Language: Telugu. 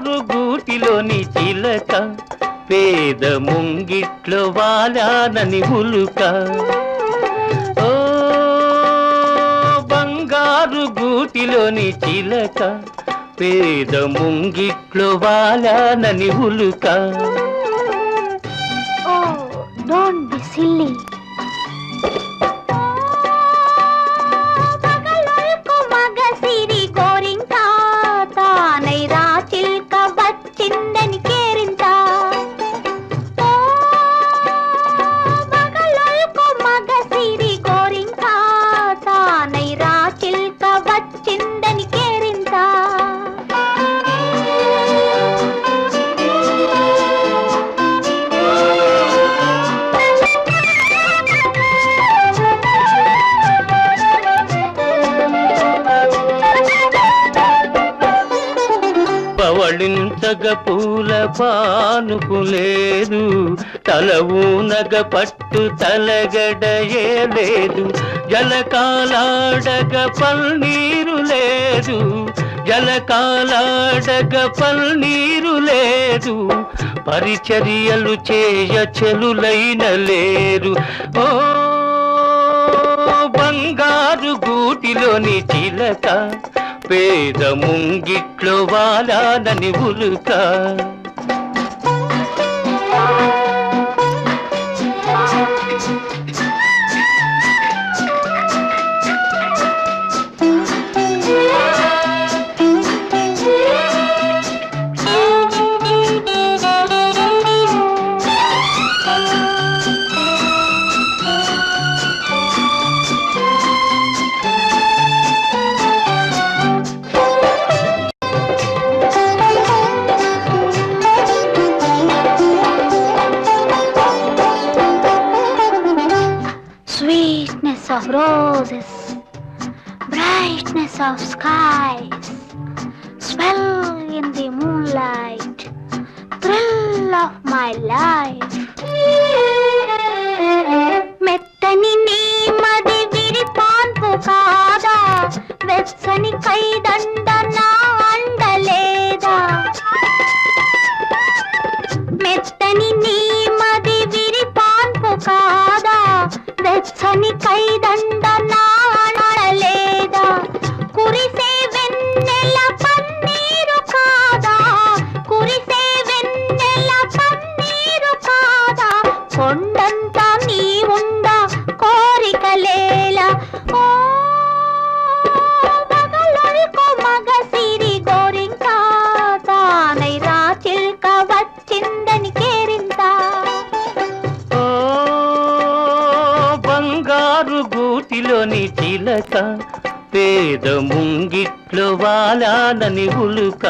గూటిలోని చిలక పేద ముంగిట్లో వాలానని ఉలుక. ఓ బంగారు గూటిలోని చిలక పేద ముంగిట్లో వాలానని ఉలుక. ఓ డోంట్ బి సిల్లీ పవళించగ పూల పానుకు లేదు. తల ఊనగ పట్టు తలగడయే లేదు. జలకాలాడగ పల్నీరు లేదు. జలకాలాడగ పల్నీరు లేదు. పరిచర్యలు చేయ చెలులైన లేరు. ఓ బంగారు గూటిలోని చిలక పేద ముంగిట్లో వాలానని ఉలుక Sweetness of roses, brightness of skies, swell in the moonlight, thrill of my life. గూటిలోని చిలక పేద ముంగిట్లో వాలాలని ఉలుక.